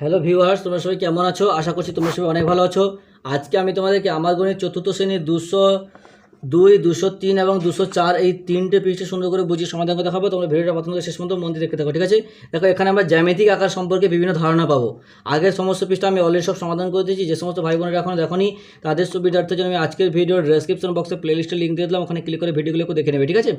Hello viewers তোমরা সবাই কেমন আছো? আশা করছি তোমরা সবাই অনেক ভালো আছো। আজকে আমি তোমাদেরকে আমার গণিত চতুর্থ শ্রেণির দুশো দুই, দুশো তিন এবং দুশো চার এই তিনটে পৃষ্ঠে সুন্দর করে বুঝিয়ে সমাধান করে দেখাবো। তোমরা ভিডিওটা প্রথম থেকে শেষ পর্যন্ত মন দিয়ে দেখতে থাকো, ঠিক আছে? দেখো, এখানে আমরা জ্যামিতিক আকার সম্পর্কে বিভিন্ন ধারণা পাবো। আগের সমস্ত পৃষ্ঠা আমি অলরেডি সব সমাধান করে দিয়েছি। যে সমস্ত ভাই বোনেরা এখনও দেখনি, তাদের সুবিধার্থে জন্য আমি আজকের ভিডিওর ডেসক্রিপশন বক্সে প্লেলিস্টের লিঙ্ক দিয়ে দিলাম। ওখানে ক্লিক করে ভিডিওগুলোকে দেখে নেবে, ঠিক আছে?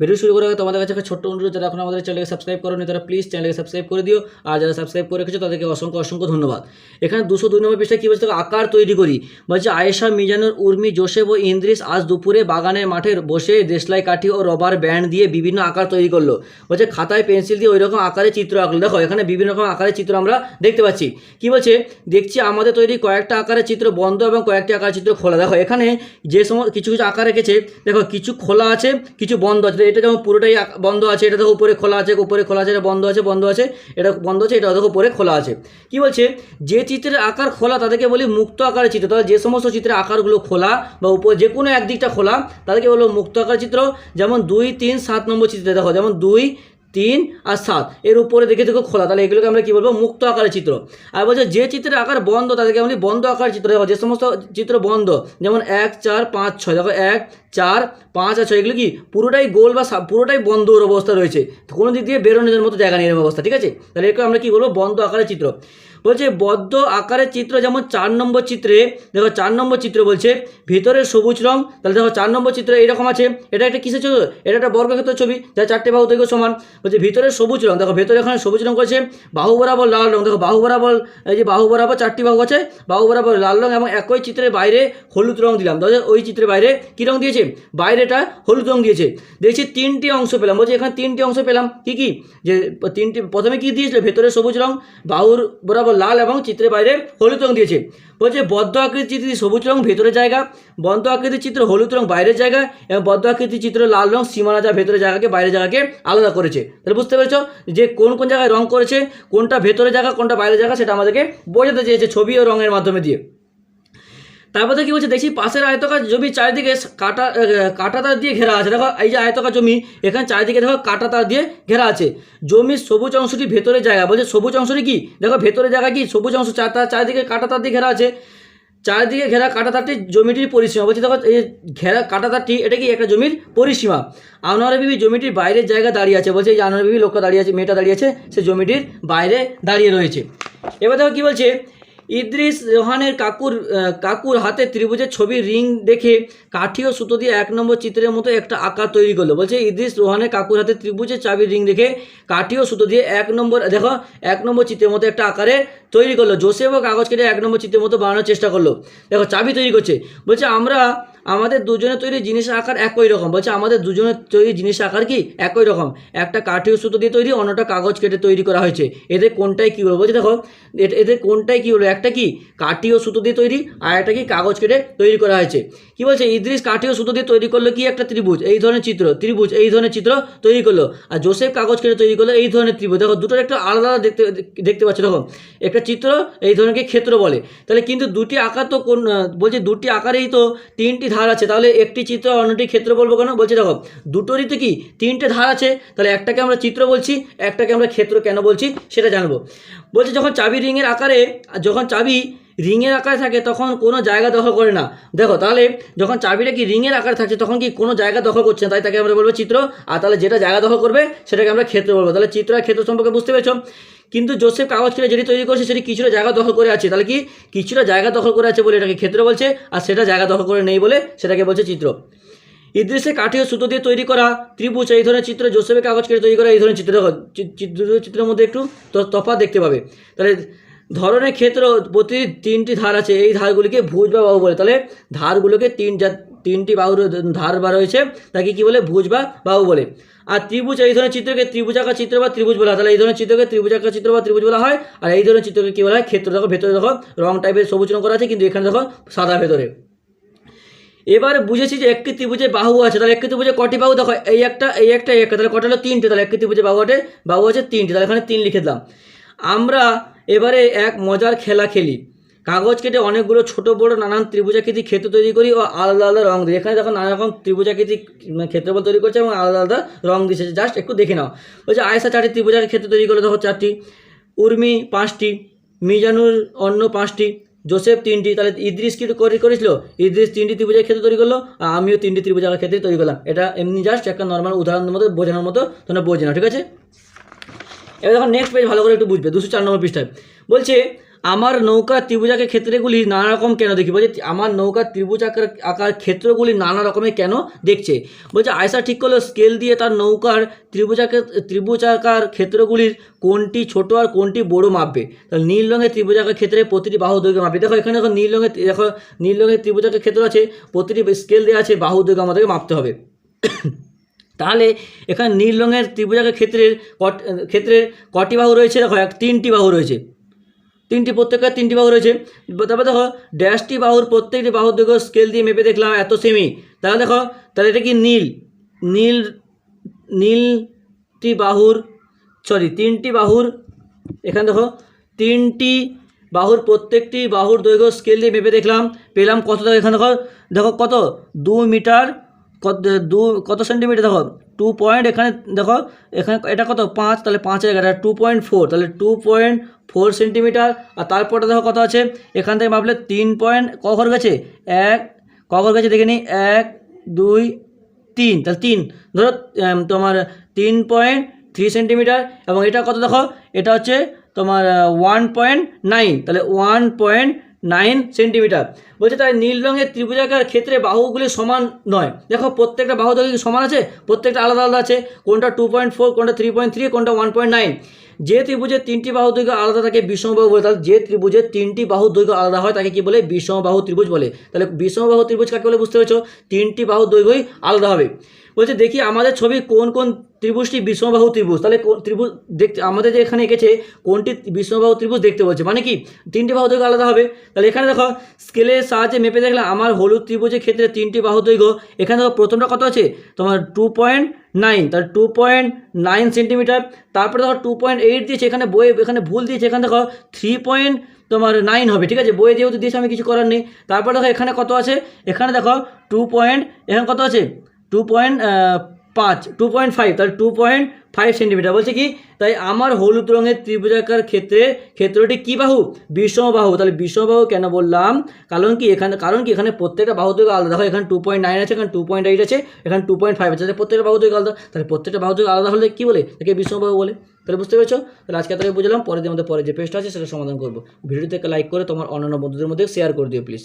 ভিডিও শুরু আগে তোমাদের কাছে একটা ছোট্ট অনুরোধ, যারা এখন আমাদের চ্যানেলকে সাবস্ক্রাইব করোনি, তারা প্লিজ চ্যানেলকে সাবস্ক্রাইব করে দিও। আর যারা সাবস্ক্রাইব করে রেখেছো, তাদেরকে অসংখ্য অসংখ্য ধন্যবাদ। এখানে দুশো দুই নম্বর পৃষ্ঠায় কী বলছে? আকার তৈরি করি। বলছে, আয়েশা, মিজানুর, উর্মি, জোসেফ ও ইন্দ্রিস আজ দুপুরে বাগানের মাঠে বসে দেশলাই কাঠি ও রবার ব্যান্ড দিয়ে বিভিন্ন আকার তৈরি করল। বলছে, খাতায় পেন্সিল দিয়ে ওই রকম আকারে চিত্র আঁকলো। দেখো, এখানে বিভিন্ন রকম আকারের চিত্র আমরা দেখতে পাচ্ছি। কি বলছে? দেখছি আমাদের তৈরি কয়েকটা আকারের চিত্র বন্ধ এবং কয়েকটি আকারের চিত্র খোলা। দেখো, এখানে যে সময় কিছু কিছু আকার রেখেছে, দেখো, কিছু খোলা আছে, কিছু বন্ধ আছে। এটা যেমন পুরোটাই বন্ধ আছে, এটা দেখো, উপরে খোলা আছে, উপরে খোলা আছে, এটা বন্ধ আছে বন্ধ আছে, এটা বন্ধ আছে, এটা দেখো, উপরে খোলা আছে। কি বলছে? যে চিত্রের আকার খোলা, তাদেরকে বলি মুক্ত আকারের চিত্র। তাহলে যে সমস্ত চিত্রের আকারগুলো খোলা বা উপর যে কোনো একদিকটা খোলা, তাদেরকে বলব মুক্ত আকার চিত্র, যেমন দুই, তিন, সাত নম্বর চিত্রে, দেখো, যেমন দুই, তিন আর সাত, এর উপরে দেখে দেখো খোলা, তাহলে এগুলোকে আমরা কী বলব? মুক্ত আকারের চিত্র। আর বলছে যে চিত্রের আকার বন্ধ, তাদেরকে আমরা বন্ধ আকার চিত্র, দেখো, যে সমস্ত চিত্র বন্ধ, যেমন এক, চার, পাঁচ, ছয়, দেখো, এক চার, পাঁচ আর ছয় এগুলো কি পুরোটাই গোল বা পুরোটাই বন্ধর অবস্থা রয়েছে? কোনো দিক দিয়ে বেরোনোর মতো জায়গা এরকম অবস্থা, ঠিক আছে? তাহলে এরকম আমরা কি বলব? বন্ধ আকারের চিত্র। বলছে বদ্ধ আকারের চিত্র যেমন চার নম্বর চিত্রে, দেখো চার নম্বর চিত্র বলছে ভিতরে সবুজ রং, তাহলে দেখো চার নম্বর চিত্র এইরকম আছে, এটা একটা কিসের ছবি? এটা একটা বর্গক্ষেত্র ছবি, যা চারটে বাহু দৈর্ঘ্য সমান। বলছে ভিতরে সবুজ রং, দেখো ভেতরে এখানে সবুজ রং করেছে, বাহু বরাবর লাল রং, দেখো বাহু বরাবর, এই যে বাহু বরাবর চারটি বাহু আছে, বাহু বরাবর লাল রং এবং একই চিত্রের বাইরে হলুদ রং দিলাম। তাহলে ওই চিত্রের বাইরে কী রং দিয়েছে? বাইরেটা হলুদ রং দিয়েছে। দেখছি তিনটি অংশ পেলাম। বলছে এখানে তিনটি অংশ পেলাম। কি কি? যে তিনটি প্রথমে কি দিয়েছিল? ভেতরে সবুজ রং, বাহুর বরাবর লাল এবং চিত্রের বাইরে হলুদ রং দিয়েছে। বলছে বদ্ধ আকৃতির চিত্র সবুজ রং, ভেতরে জায়গা। বন্ধ আকৃতির চিত্র হলুদ রং বাইরের জায়গা। এবং বদ্ধ আকৃতির চিত্র লাল রং, সীমানা যা ভেতরে জায়গাকে বাইরের জায়গাকে আলাদা করেছে। তাহলে বুঝতে পেরেছ যে কোন কোন জায়গায় রং করেছে, কোনটা ভেতরে জায়গা, কোনটা বাইরের জায়গা, সেটা আমাদেরকে বোঝাতে চেয়েছে ছবি ও রঙের মাধ্যমে দিয়ে। তারপরে কি বলছে? দেখি পাশের আয়তকার জমি চারিদিকে কাটা কাটা তার দিয়ে ঘেরা আছে। দেখো, এই যে আয়তকার জমি, এখানে চারিদিকে দেখো কাটা তার দিয়ে ঘেরা আছে। জমির সবুজ অংশটি ভেতরে জায়গা। বলছে সবুজ অংশটি কি? দেখো ভেতরে জায়গা কি? সবুজ অংশ চারিদিকে কাটা তার দিয়ে ঘেরা আছে। চারিদিকে ঘেরা কাটা তারটি জমিটির পরিসীমা। বলছি, দেখো, এই ঘেরা কাটা তারটি এটা কি একটা জমির পরিসীমা? আনোয়ারা বিবি জমিটির বাইরের জায়গা দাঁড়িয়ে আছে। বলছে, এই যে আনোয়ারা বিবি লোকটা দাঁড়িয়ে আছে, মেয়েটা দাঁড়িয়ে আছে, সে জমিটির বাইরে দাঁড়িয়ে রয়েছে। এবার দেখো কি বলছে ইদ্রিস রোহানের কাকুর কাকুর হাতে ত্রিভুজের ছবি, রিং দেখে কাঠি ও সুতো দিয়ে এক নম্বর চিত্রের মতো একটা আকার তৈরি করল। বলছে, ইদ্রিস রোহানের কাকুর হাতে ত্রিভুজের চাবি রিং দেখে কাঠি ও সুতো দিয়ে এক নম্বর, দেখো, এক নম্বর চিত্রের মতো একটা আকারে তৈরি করল। জোসেফ ও কাগজ কেটে এক নম্বর চিত্রের মতো বানানোর চেষ্টা করল। দেখো, চাবি তৈরি করছে। বলছে, আমরা আমাদের দুজনের তৈরি জিনিসের আকার একই রকম। বলছে, আমাদের দুজনের তৈরি জিনিসের আকার কি? একই রকম। একটা কাঠি ও সুতো দিয়ে তৈরি, অন্যটা কাগজ কেটে তৈরি করা হয়েছে। এদের কোনটাই কী বলব? বলছে, দেখো এদের কোনটাই কী হলো একটা কি কাঠি ও সুতো দিয়ে তৈরি আর একটা কি কাগজ কেটে তৈরি করা হয়েছে। কি বলছে? ইদ্রিস কাঠি ও সুতো দিয়ে তৈরি করল কি? একটা ত্রিভুজ। এই ধরনের চিত্র, ত্রিভুজ, এই ধরনের চিত্র তৈরি করল। আর জোসেফ কাগজ কেটে তৈরি করল এই ধরনের ত্রিভুজ। দেখো, দুটোর একটা আলাদা আলাদা দেখতে দেখতে পাচ্ছ, দেখো। একটা চিত্র এই ধরনের ক্ষেত্র বলে। তাহলে কিন্তু দুটি আকার তো কোন, বলছে দুটি আকারেই তো তিনটি ধার আছে। তাহলে একটি চিত্র অন্যটি ক্ষেত্র বলব কেন? বলছে দেখো দুটোরই তো কি? তিনটে ধার আছে, তাহলে একটাকে আমরা চিত্র বলছি, একটাকে আমরা ক্ষেত্র কেন বলছি সেটা জানব। বলছে যখন চাবি রিংয়ের আকারে, যখন চাবি রিংয়ের আকারে থাকে, তখন কোনো জায়গা দখল করে না। দেখো, তাহলে যখন চাবিটা কি রিংয়ের আকারে থাকছে, তখন কি কোনো জায়গা দখল করছে না? তাই তাকে আমরা বলব চিত্র। আর তাহলে যেটা জায়গা দখল করবে, সেটাকে আমরা ক্ষেত্র বলব। তাহলে চিত্র আর ক্ষেত্র সম্পর্কে বুঝতে পেরেছ? কিন্তু জোসেফ কাগজ কেটে যেটি তৈরি করছে সেটি কিছুটা জায়গা দখল করে আছে। তাহলে কি? কিছুটা জায়গা দখল করে আছে বলে এটাকে ক্ষেত্র বলছে, আর সেটা জায়গা দখল করে নেই বলে সেটাকে বলছে চিত্র। ইদ্রিসে কাঠি ও সুতো দিয়ে তৈরি করা ত্রিভুজ, এই ধরনের চিত্র জোসেফের কাগজ কেটে তৈরি করা, এই ধরনের চিত্র চিত্র চিত্রের মধ্যে একটু তফাৎ দেখতে পাবে। তাহলে ধরনের ক্ষেত্র প্রতি তিনটি ধার আছে, এই ধারগুলিকে ভুজ বা বাহু বলে। তাহলে ধারগুলোকে তিন তিনটি বাহুর ধার বা রয়েছে তাকে কি বলে? ভুজ বা বাহু বলে। আর ত্রিভুজ, এই ধরনের চিত্রকে ত্রিভুজাকার চিত্র বা ত্রিভুজ বলা হয়। তাহলে এই ধরনের চিত্রকে ত্রিভুজাকার চিত্র বা ত্রিভুজ বলা হয়। আর এই ধরনের চিত্রকে কী বলা হয়? ক্ষেত্র। দেখো, ভেতরে দেখো, রং টাইপের সবুজ রং করা আছে, কিন্তু এখানে দেখো, সাদা ভেতরে। এবার বুঝেছি যে একটি ত্রিভুজে বাহু আছে, তাহলে একটি ত্রিভুজে কটি বাহু? দেখো, এই একটা এই একটা এই একটা, তাহলে কটা হলো? তিনটে। তাহলে একটি ত্রিভুজে বাহু আছে বাহু আছে তিনটে। তাহলে এখানে তিন লিখে দিলাম। আমরা এবারে এক মজার খেলা খেলি। কাগজ কেটে অনেকগুলো ছোট, বড়, নানান ত্রিভুজাকৃতি ক্ষেত্র তৈরি করি ও আলাদা আলাদা রং দিই এখানে দেখো নানা রকম ত্রিভুজাকৃতি ক্ষেত্রফল তৈরি করছে এবং আলাদা আলাদা রং দিচ্ছে জাস্ট একটু দেখে নাও। বলছে আয়সা চারটি ত্রিভুজার ক্ষেত্র তৈরি করে দেখো চারটি। উর্মি পাঁচটি, মিজানুর অন্য পাঁচটি, জোসেফ তিনটি। তাহলে ইদ্রিস কি করে করেছিল? ইদ্রিস তিনটি ত্রিভুজের ক্ষেত্রে তৈরি করল, আর আমিও তিনটি ত্রিভুজের ক্ষেত্রে তৈরি করলাম। এটা এমনি জাস্ট একটা নর্মাল উদাহরণের মতো, বোঝানোর মতো তোমরা বোঝে না ঠিক আছে? এবার দেখো নেক্সট পেজ ভালো করে একটু বুঝবে, দুশো চার নম্বর পৃষ্ঠায়। বলছে আমার নৌকার ত্রিভুজাকার ক্ষেত্রগুলি নানা রকম কেন দেখি? বলছে, আমার নৌকার ত্রিভুজাকার আকার আকার ক্ষেত্রগুলি নানা রকমের কেন দেখছে? বলছে, আয়সা ঠিক করল স্কেল দিয়ে তার নৌকার ত্রিভুজাকার ত্রিভুজাকার ক্ষেত্রগুলির কোনটি ছোট আর কোনটি বড় মাপবে? তাহলে নীল রঙের ত্রিভুজাকার ক্ষেত্রে প্রতিটি বাহু দৈর্ঘ্য মাপবে। দেখো, এখানে দেখো নীল রঙের, দেখো নীল রঙের ত্রিভুজাকার ক্ষেত্র আছে, প্রতিটি স্কেল দেওয়া আছে, বাহু দৈর্ঘ্য আমাদেরকে মাপতে হবে। তাহলে এখানে নীল রঙের ত্রিভুজাকার ক্ষেত্রের কট ক্ষেত্রে কটি বাহু রয়েছে? দেখো, এক, তিনটি বাহু রয়েছে। তিনটি প্রত্যেকের তিনটি বাহু রয়েছে। তারপর দেখো, ড্যাশটি বাহুর প্রত্যেকটি বাহুর দৈর্ঘ্য স্কেল দিয়ে মেপে দেখলাম, এত সেমি তাহলে দেখো, তাহলে এটা কি নীল? নীল, নীলটি বাহুর সরি তিনটি বাহুর, এখানে দেখো, তিনটি বাহুর প্রত্যেকটি বাহুর দৈর্ঘ্য স্কেল দিয়ে মেপে দেখলাম, পেলাম কত? দেখো, এখানে দেখো দেখো কত? দু মিটার, কত, দু, কত সেন্টিমিটার দেখো টু পয়েন্ট এখানে দেখো, এখানে এটা কত? পাঁচ, তাহলে পাঁচের এগারো টু পয়েন্ট ফোর তাহলে টু পয়েন্ট ফোর সেন্টিমিটার আর তারপরে দেখো কত আছে? এখান থেকে ভাবলে তিন পয়েন্ট ক ঘর গেছে? এক, ক ঘর গেছে দেখে নিই এক, দুই, তিন, তাহলে তিন। ধরো তোমার তিন পয়েন্ট থ্রি সেন্টিমিটার এবং এটা কত দেখো? এটা হচ্ছে তোমার ওয়ান পয়েন্ট নাইন তাহলে ওয়ান পয়েন্ট নাইন সেন্টিমিটার। বলছে তাই নীল রঙের ত্রিভুজাকার ক্ষেত্রে বাহুগুলি সমান নয়। দেখো, প্রত্যেকটা বাহু কি সমান আছে, প্রত্যেকটা আলাদা আলাদা আছে। কোনটা টু পয়েন্ট ফোর কোনটা থ্রি পয়েন্ট থ্রি কোনটা ওয়ান পয়েন্ট নাইন যে ত্রিভুজের তিনটি বাহু দৈর্ঘ্য আলাদা থাকে বিষমবাহু বলে। তাহলে যে ত্রিভুজের তিনটি বাহু দৈর্ঘ্য আলাদা হয়, তাকে কি বলে? বিষমবাহু ত্রিভুজ বলে। তাহলে বিষমবাহু ত্রিভুজ কাকে বলে? বুঝতে পেরেছ? তিনটি বাহু দৈর্ঘ্যই আলাদা হবে। বলছে, দেখি আমাদের ছবি কোন কোন ত্রিভুজটি বিষমবাহু ত্রিভুজ। তাহলে ত্রিভুজ দেখতে আমাদের যে এখানে এঁকেছে, কোনটি বিষমবাহু ত্রিভুজ দেখতে বলছে। মানে কি? তিনটি বাহু দৈর্ঘ্য আলাদা হবে। তাহলে এখানে দেখো, স্কেলের সাহায্যে মেপে দেখলে আমার হলুদ ত্রিভুজের ক্ষেত্রে তিনটি বাহু দৈর্ঘ্য এখানে দেখো, প্রথমটা কত আছে? তোমার টু পয়েন্ট নাইন তাহলে টু পয়েন্ট নাইন সেন্টিমিটার তারপরে দেখো টু পয়েন্ট এইট দিয়েছে, এখানে বইয়ে, এখানে ভুল দিয়েছে। এখানে দেখো থ্রি পয়েন্ট তোমার নাইন হবে, ঠিক আছে? বইয়ে যেহেতু দিয়েছে, আমি কিছু করার নেই। তারপর দেখো, এখানে কত আছে? এখানে দেখো টু পয়েন্ট এখানে কত আছে? টু পয়েন্ট পাঁচ টু পয়েন্ট ফাইভ তাহলে টু পয়েন্ট ফাইভ সেন্টিমিটার বলছে কি? তাই আমার হলুদ রঙের ত্রিভুজাকার ক্ষেত্রে, ক্ষেত্রটি কী বাহু? বিষম বাহু। তাহলে বিষম বাহু কেন বললাম? কারণ কি? এখানে, কারণ কি? এখানে প্রত্যেকটা বাহু থেকে আলাদা। দেখো, এখানে টু পয়েন্ট নাইন আছে, এখানে টু পয়েন্ট এইট আছে, এখানে টু পয়েন্ট ফাইভ আছে। প্রত্যেকটা বাহু থেকে আলাদা। তাহলে প্রত্যেকটা বাহু দৈর্ঘ্য আলাদা হলে কী বলে? তাকে বিষম বাহু বলে। তাহলে বুঝতে পেরেছ? তাহলে আজকে তাকে বুঝলাম। পরে দিয়ে আমাদের পরে যে পেজটা আছে, সেটা সমাধান করব। ভিডিওটিতে লাইক করে তোমার অন্যান্য বন্ধুদের মধ্যে শেয়ার করে দিও প্লিজ